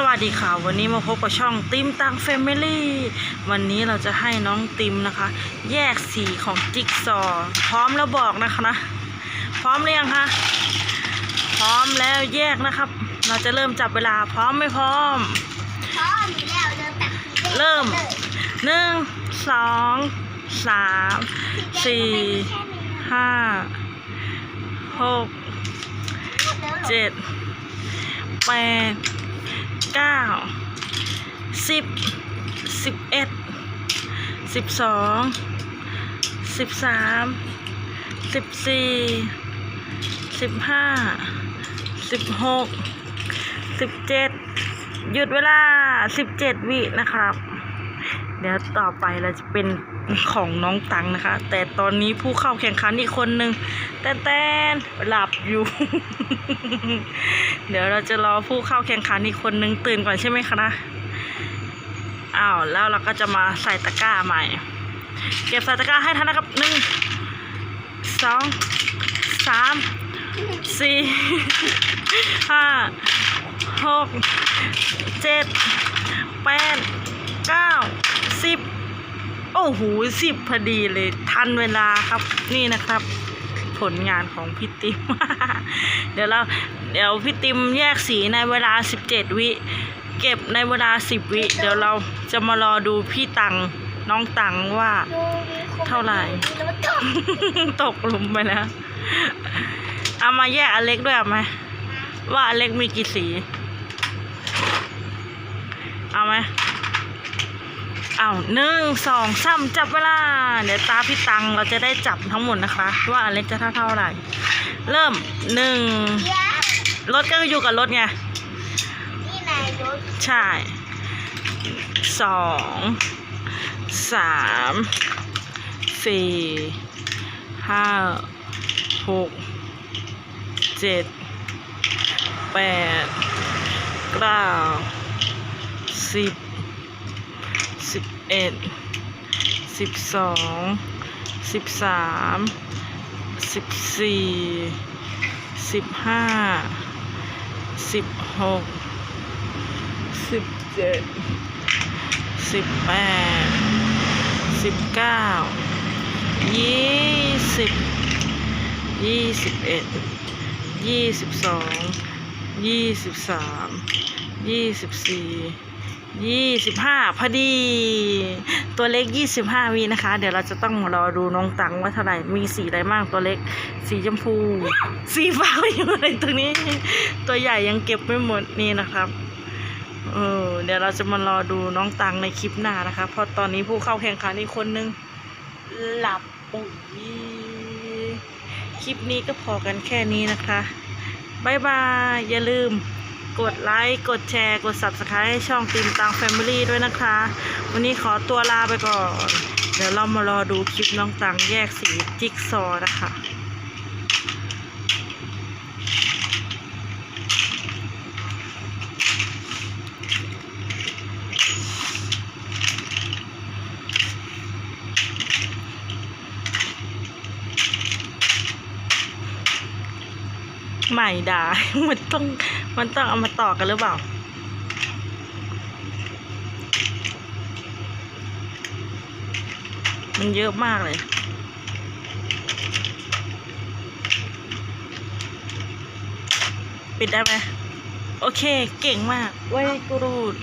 สวัสดีค่ะ วันนี้มาพบกับช่องติมตังแฟมิลี่ วันนี้เราจะให้น้องติมนะคะ แยกสีของจิ๊กซอว์พร้อมแล้วบอกนะคะนะ พร้อมหรือยังคะ พร้อมแล้วแยกนะครับ เราจะเริ่มจับเวลาพร้อมไม่พร้อมพ่อมีแล้วเดินแบบผีเริ่มหนึ่งสองสามสี่ห้าหกเจ็ดแปด เก้าสิบสิบเอ็ดสิบสองสิบสามสิบสี่สิบห้าสิบหกสิบเจ็ดหยุดเวลาสิบเจ็ดวินะครับ เดี๋ยวต่อไปเราจะเป็นของน้องตังนะคะ แต่ตอนนี้ผู้เข้าแข่งขันอีกคนนึงแตนแตนหลับอยู่ เดี๋ยวเราจะรอผู้เข้าแข่งขันอีกคนนึงตื่นก่อนใช่ไหมคะนะอ้าวแล้วเราก็จะมาใส่ตะกร้าใหม่ เก็บใส่ตะกร้าให้ทันนะครับหนึ่งสองสามสี่ห้าหกเจ็ดแปดเก้า สิบโอ้โหสิบพอดีเลยทันเวลาครับนี่นะครับ ผลงานของพี่ติม เดี๋ยวเราเดี๋ยวพี่ติมแยกสีในเวลาสิบเจ็ดวิ เก็บในเวลาสิบวิ เดี๋ยวเราจะมารอดูพี่ตังน้องตังว่า เท่าไหร่ ตกหลุมไปแล้ว เอามาแยกอันเล็กด้วยเอาไหมว่าอันเล็กมีกี่สี เอาไหม อาหนึ่งสองสามจับเวลา เดี๋ยวตาพี่ตังเราจะได้จับทั้งหมดนะคะ ว่าอันเล็กจะเท่าเท่าไหร่ เริ่มหนึ่งรถก็อยู่กับรถไงนี่นายรถใช่สองสามสี่ห้าหกเจ็ดแปดเก้าสิบ สิบเอ็ดสิบสองสิบสามสิบสี่สิบห้าสิบหกสิบเจ็ดสิบแปดสิบเก้ายี่สิบยี่สิบเอ็ดยี่สิบสองยี่สิบสามยี่สิบสี่ ยี่สิบห้าพอดี ตัวเล็กยี่สิบห้าวินะคะ เดี๋ยวเราจะต้องมารอดูน้องตังว่าเท่าไหร่ มีสีอะไรบ้างตัวเล็ก สีชมพู สีฟ้าอยู่อะไรตรงนี้ ตัวใหญ่ยังเก็บไม่หมดนี่นะครับเออเดี๋ยวเราจะมารอดูน้องตังในคลิปหน้านะคะ เพราะตอนนี้ผู้เข้าแข่งขันอีกคนนึง หลับปุ๋ยคลิปนี้ก็พอกันแค่นี้นะคะบายบาย อย่าลืม กดไลค์ กดแชร์ กด subscribe ให้ช่องติมตังแฟมิลี่ด้วยนะคะ วันนี้ขอตัวลาไปก่อน เดี๋ยวเรามารอดูคลิปน้องตังแยกสีจิ๊กซอนะคะ ไม่ได้มันต้อง มันต้องเอามาต่อกันหรือเปล่า มันเยอะมากเลย ปิดได้ไหม โอเค เก่งมาก ไว้กูรูด